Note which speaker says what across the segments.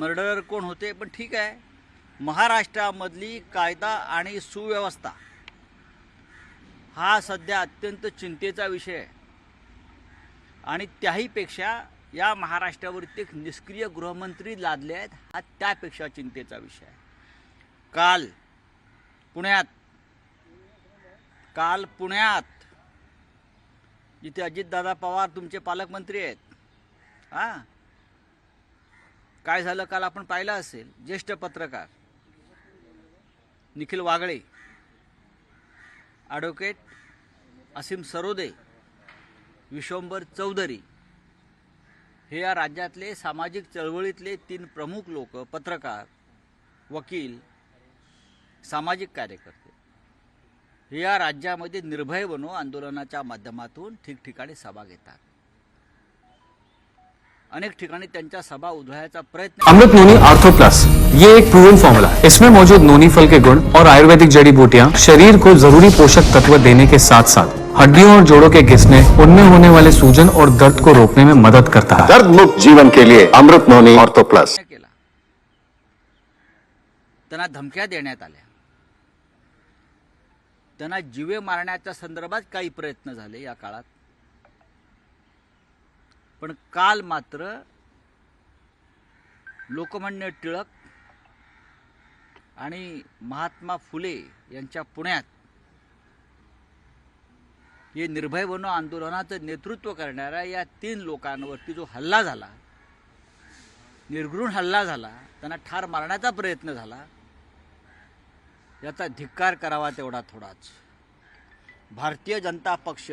Speaker 1: Murder कोण होते पण ठीक आहे. महाराष्ट्रामधली कायदा आणि सुव्यवस्था हा सध्या अत्यंत चिंतेचा विषय आहे. आणि त्याहीपेक्षा या महाराष्ट्रावरती एक निष्क्रिय गृहमंत्री लादले आहेत हा त्यापेक्षा चिंतेचा विषय आहे. काल पुण्यात काल पुण्यात जिथे अजितदादा पवार तुमचे पालकमंत्री आहेत हां काय झालं काल आपण पाहिलं असेल ज्येष्ठ पत्रकार निखिल वागळे ॲडव्होकेट असीम सरोदे विश्वंभर चौधरी हे या राज्यातले सामाजिक चळवळीतले तीन प्रमुख लोक पत्रकार वकील सामाजिक कार्यकर्ते हे या राज्यामध्ये निर्भय बनो आंदोलनाच्या माध्यमातून ठिकठिकाणी सभा घेतात. अनेक ठिकाणी त्यांच्या सभा उधळायचा प्रयत्न
Speaker 2: अमृत नोनी आर्थो प्लस ये एक प्रूवन फॉर्मूला है इसमें मौजूद नोनी फल के गुण और आयुर्वेदिक जड़ी बूटियां शरीर को जरूरी पोषक तत्व देने के साथ साथ हड्डियों और जोड़ों के घिसने उनमें होने वाले सूजन और दर्द को रोकने में मदद करता है।
Speaker 3: दर्द मुक्त जीवन के लिए अमृत नोनी ऑर्थो प्लस
Speaker 1: केला। त्यांना धमक्या देण्यात आल्या. त्यांना जीवे मारण्याच्या संदर्भात काही प्रयत्न झाले या काळात. पण काल मात्र लोकमान्य टिळक आणि महात्मा फुले यांच्या पुण्यात हे निर्भय बनो आंदोलनाचं नेतृत्व करणाऱ्या या तीन लोकांवरती जो हल्ला झाला निर्घृण हल्ला झाला त्यांना ठार मारण्याचा प्रयत्न झाला याचा धिक्कार करावा तेवढा थोडाच. भारतीय जनता पक्ष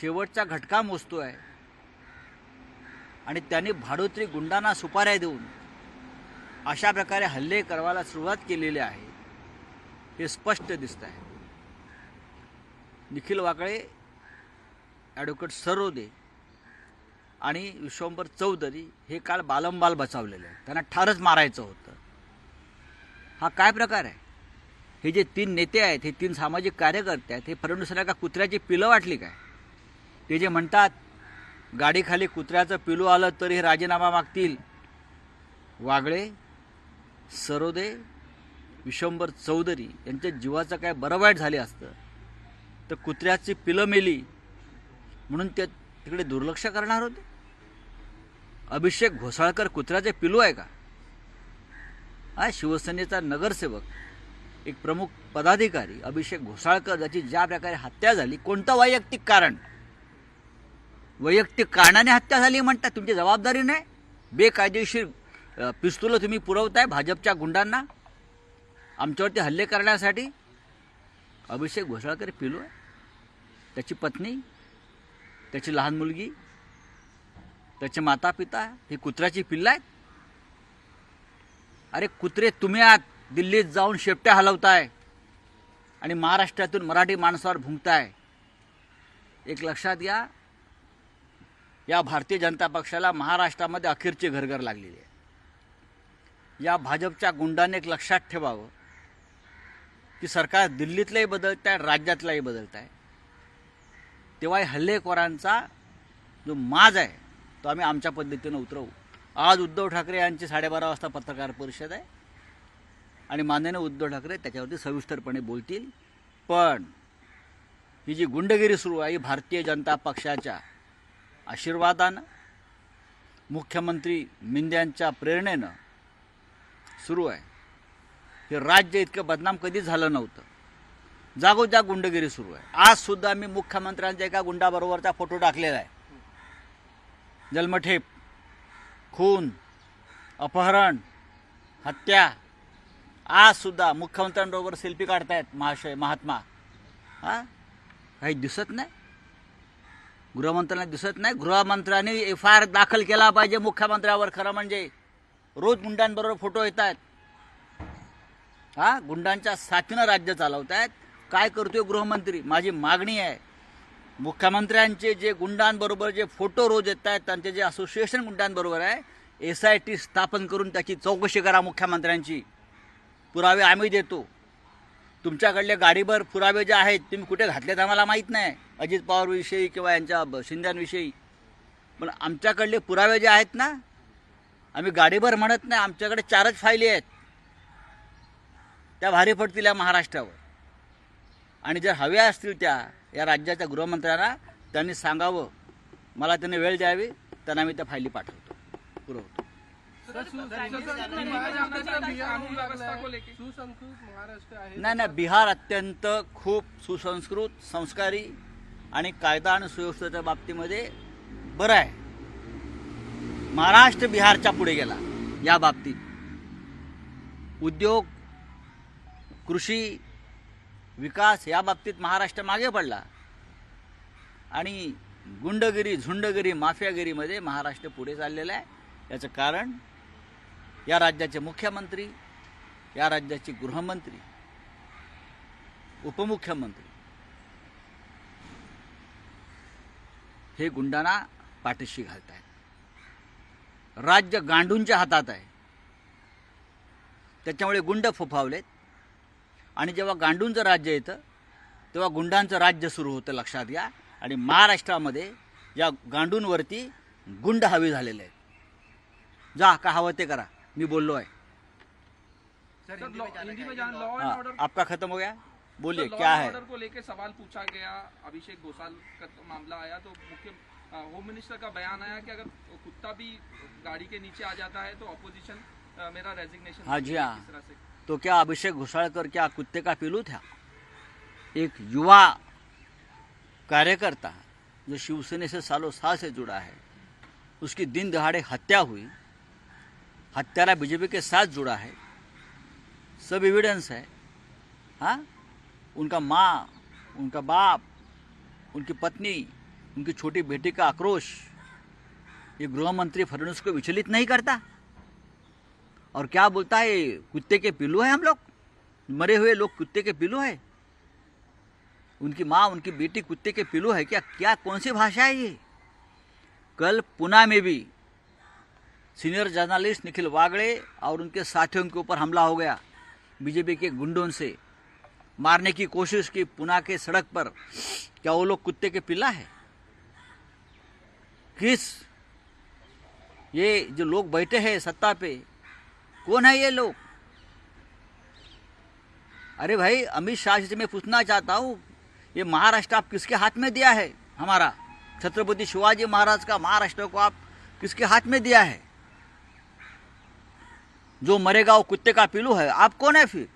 Speaker 1: शेवटचा घटका मोजतो आहे आणि त्यांनी भाडोत्री गुंडांना सुपाऱ्या देऊन अशा प्रकारे हल्ले करवायला सुरुवात केलेली आहे. हे स्पष्ट दिसत आहे. निखिल वाकळे ॲडव्होकेट सरोदे आणि विश्वंभर चौधरी हे काल बालंबाल बचावलेले आहेत. त्यांना ठारच मारायचं होतं. हा काय प्रकार आहे? हे जे तीन नेते आहेत हे तीन सामाजिक कार्यकर्ते आहेत हे फडणवीसाला का कुत्र्याची पिलं वाटली काय? ते जे म्हणतात गाडीखाली कुत्र्याचं पिलू आलं तरी राजीनामा मागतील. वागळे सरोदे विशंबर चौधरी यांच्या जीवाचं काय बरं वाईट झाले असतं? तर कुत्र्याची पिलं मेली म्हणून ते तिकडे दुर्लक्ष करणार होते? अभिषेक घोसाळकर कुत्र्याचे पिलू आहे का? हा शिवसेनेचा नगरसेवक एक प्रमुख पदाधिकारी अभिषेक घोसाळकर ज्याची ज्या प्रकारे हत्या झाली कोणतं वैयक्तिक कारण? वैयक्तिक कारणाने हत्या झाली म्हणता तुमची जबाबदारी नाही. बेकायदेशीर पिस्तुलं तुम्ही पुरवताय भाजपच्या गुंडांना. आमच्यावरती हल्ले करण्यासाठी अभिषेक घोसाळकर पिलो आहे. त्याची पत्नी त्याची लहान मुलगी त्याचे माता पिता ही कुत्र्याची पिल्लं आहेत. अरे कुत्रे तुम्ही आत दिल्लीत जाऊन शेपट्या हलवताय आणि महाराष्ट्रातून मराठी माणसावर भुंकताय. एक लक्षात घ्या या भारतीय जनता पक्षाला महाराष्ट्रामध्ये अखेरची घरघर लागलेली आहे. या भाजपच्या गुंडाने एक लक्षात ठेवावं की सरकार दिल्लीतलंही बदलत आहे राज्यातलाही बदलत आहे तेव्हा हल्लेखोरांचा जो माज आहे तो आम्ही आमच्या पद्धतीनं उतरवू. आज उद्धव ठाकरे यांची साडेबारा वाजता पत्रकार परिषद आहे. आणि माननीय उद्धव ठाकरे त्याच्यावरती सविस्तरपणे बोलतील. पण ही जी गुंडगिरी सुरू आहे ही भारतीय जनता पक्षाच्या आशीर्वादानं मुख्यमंत्री मिंद्यांच्या प्रेरणेनं सुरू आहे. हे राज्य इतकं बदनाम कधी झालं नव्हतं. जागोजाग गुंडगिरी सुरू आहे. आज सुद्धा मी मुख्यमंत्र्यांच्या एका गुंडाबरोबरचा फोटो टाकलेला आहे. जन्मठेप खून अपहरण हत्या आज सुद्धा मुख्यमंत्र्यांबरोबर सेल्फी काढतायत महाशय महात्मा. हा? काही दिसत नाही? गृहमंत्र्यांना दिसत नाही. गृहमंत्र्यांनी एफ आय आर दाखल केला पाहिजे मुख्यमंत्र्यावर खरं म्हणजे. रोज गुंडांबरोबर फोटो येत आहेत हा गुंडांच्या साथीनं राज्य चालवत आहेत काय करतोय गृहमंत्री? माझी मागणी आहे. मुख्यमंत्र्यांचे जे गुंडांबरोबर जे फोटो रोज येत आहेत त्यांचे जे असोसिएशन गुंडांबरोबर आहे एस आय टी स्थापन करून त्याची चौकशी करा मुख्यमंत्र्यांची. पुरावे आम्ही देतो. तुमच्याकडले गाडीभर पुरावे जे आहेत तुम्ही कुठे घातलेत आम्हाला माहीत नाही. अजित पवारविषयी किंवा यांच्या शिंद्यांविषयी पण आमच्याकडले पुरावे जे आहेत ना आम्ही गाडीभर म्हणत नाही आमच्याकडे चारच फायली आहेत. त्या भारी पडतील या महाराष्ट्रावर. आणि जर हव्या असतील त्या या राज्याच्या गृहमंत्र्यांना त्यांनी सांगावं. मला त्यांनी वेळ द्यावी त्यांना मी त्या फायली पाठवतो. पुरवतो. नाही नाही बिहार अत्यंत खूप सुसंस्कृत संस्कारी आणि कायदा आणि सुव्यवस्थेच्या बाबतीमध्ये बरं आहे. महाराष्ट्र बिहारच्या पुढे गेला या बाबतीत. उद्योग कृषी विकास या बाबतीत महाराष्ट्र मागे पडला. आणि गुंडगिरी झुंडगिरी माफियागिरीमध्ये महाराष्ट्र पुढे चाललेला आहे. याचं कारण या राज्याचे मुख्यमंत्री या राज्याचे गृहमंत्री उपमुख्यमंत्री. हे गुंडांना पाठीशी घालत आहेत राज्य गांडूंच्या हातात आहे. त्याच्यामुळे गुंड फोफावलेत. आणि जेव्हा गांडूंचं राज्य येतं तेव्हा गुंडांचं राज्य सुरू होतं लक्षात घ्या. आणि महाराष्ट्रामध्ये या गांडूंवरती गुंड हवे झालेले आहेत. जा का हवं ते करा. मी बोललो आहे.
Speaker 4: सर हिंदी में हिंदी में जान लॉ एंड
Speaker 1: हाँ,
Speaker 4: ऑर्डर
Speaker 1: आपका खत्म हो गया? बोलिए क्या है?
Speaker 4: ऑर्डर को लेकर सवाल पूछा गया अभिषेक घोषाल का तो मामला आया तो मुख्य होम मिनिस्टर का बयान आया कि अगर कुत्ता भी गाड़ी के नीचे आ जाता है तो ऑपोजिशन मेरा रेजिग्नेशन
Speaker 1: हाँ जी, हाँ। तो क्या अभिषेक घोषालकर क्या कुत्ते का पीलू था? एक युवा कार्यकर्ता जो शिवसेना से सालों साल से जुड़ा है उसकी दिन दहाड़े हत्या हुई। हत्यारा बीजेपी के साथ जुड़ा है, सब एविडेंस है हाँ? उनका माँ, उनका बाप, उनकी पत्नी, उनकी छोटी बेटी का आक्रोश, ये गृह मंत्री फडणवीस को विचलित नहीं करता? और क्या बोलता है कुत्ते के पिल्लू है हम लोग? मरे हुए लोग कुत्ते के पिल्लू है? उनकी माँ, उनकी बेटी कुत्ते के पिल्लू है क्या? क्या, कौन सी भाषा है ये? कल पुणे में भी सीनियर जर्नलिस्ट निखिल वागड़े और उनके साथियों के ऊपर हमला हो गया बीजेपी के गुंडों से। मारने की कोशिश की पुना के सड़क पर। क्या वो लोग कुत्ते के पिल्ला है? किस? ये जो लोग बैठे हैं सत्ता पे, कौन है ये लोग? अरे भाई, अमित शाह से मैं पूछना चाहता हूँ, ये महाराष्ट्र आप किसके हाथ में दिया है? हमारा छत्रपति शिवाजी महाराज का महाराष्ट्र को आप किसके हाथ में दिया है? जो मरेगा वो कुत्ते का पिलू है। आप कौन है फिर?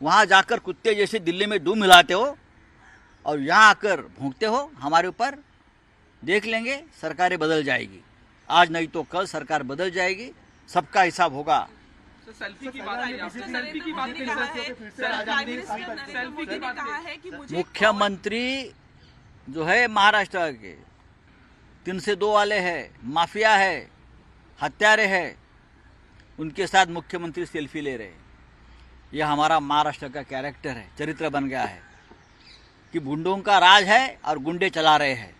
Speaker 1: वहाँ जाकर कुत्ते जैसे दिल्ली में डूब मिलाते हो और यहाँ आकर भोंकते हो हमारे ऊपर देख लेंगे सरकारें बदल जाएगी। आज नहीं तो कल सरकार बदल जाएगी सबका हिसाब होगा।
Speaker 5: मुझे
Speaker 1: मुख्यमंत्री जो है महाराष्ट्र के तीन से दो वाले हैं माफिया है हत्यारे हैं। उनके साथ मुख्यमंत्री सेल्फी ले रहे हैं। ये हमारा महाराष्ट्र का कैरेक्टर है चरित्र बन गया है कि गुंडों का राज है और गुंडे चला रहे हैं।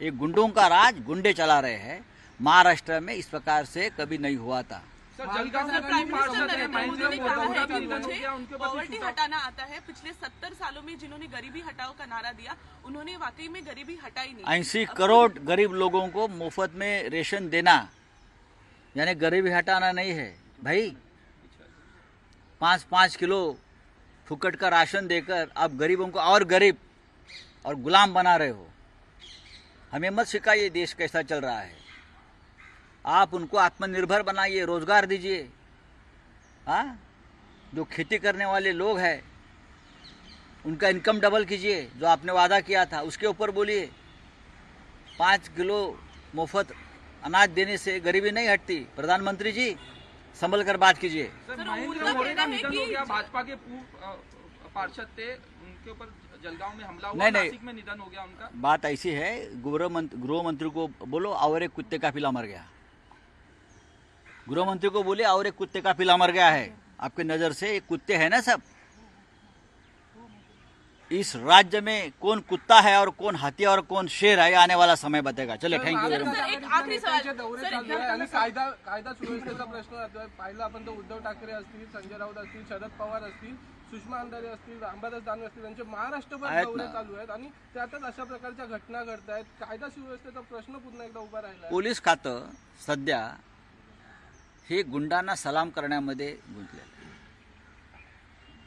Speaker 1: ये गुंडों का राज गुंडे चला रहे हैं। महाराष्ट्र में इस प्रकार से कभी नहीं हुआ था।
Speaker 5: पॉवर्टी हटाना आता है। पिछले सत्तर सालों में जिन्होंने गरीबी हटाओ का नारा दिया उन्होंने वाकई में गरीबी हटाई नहीं।
Speaker 1: ऐसी करोड़ गरीब लोगों को मुफ़्त में रेशन देना यानी गरीबी हटाना नहीं है। भाई पाँच पाँच किलो फुकट का राशन देकर आप गरीबों को और गरीब और गुलाम बना रहे हो। हमें मत सिखाइए देश कैसा चल रहा है। आप उनको आत्मनिर्भर बनाइए, रोज़गार दीजिए। हाँ? जो खेती करने वाले लोग हैं, उनका इनकम डबल कीजिए, जो आपने वादा किया था, उसके ऊपर बोलिए। पाँच किलो मुफ़्त अनाज देने से गरीबी नहीं हटती। प्रधानमंत्री जी संभल कर बात कीजिए।
Speaker 4: भाजपा के पूर्व पार्षद थे उनके ऊपर जलगांव में हमला हुआ
Speaker 1: नहीं, नहीं।
Speaker 4: में निधन हो गया उनका।
Speaker 1: बात ऐसी है गृह मंत्री गृह मंत्री को बोलो और एक कुत्ते का पिला मर गया। गृह मंत्री को बोले और एक कुत्ते का पिला मर गया है। आपके नज़र से एक कुत्ते है ना सब? इस राज्य में कौन कुत्ता है और कौन हाथी और कौन शेर है आने वाला समय बताएगा चलो थैंक यू वेरी मच
Speaker 6: कायदा कायदा सुव्यवस्थेचा प्रश्न पाहिलं आपण तर उद्धव ठाकरे असतील संजय राऊत असतील शरद पवार असतील सुषमा अंधारे असतील रामदास दानवे असतील यांचे महाराष्ट्रभर दौरे. चालू आहेत आणि त्यातच अशा प्रकारच्या घटना घडत आहेत कायदा सुव्यवस्थेचा प्रश्न पुन्हा एकदा उभा राहिला आहे.
Speaker 1: पोलीस खातं सध्या हे गुंडांना सलाम करण्यामध्ये गुंतलेलं.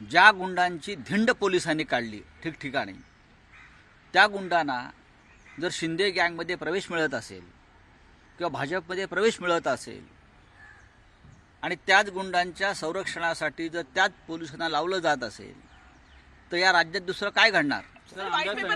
Speaker 1: ज्या गुंडांची धिंड पोलिसांनी काढली ठिकठिकाणी त्या गुंडांना जर शिंदे गँगमध्ये प्रवेश मिळत असेल किंवा भाजपमध्ये प्रवेश मिळत असेल आणि त्याच गुंडांच्या संरक्षणासाठी जर त्याच पोलिसांना लावलं जात असेल तर या राज्यात दुसरं काय घडणार?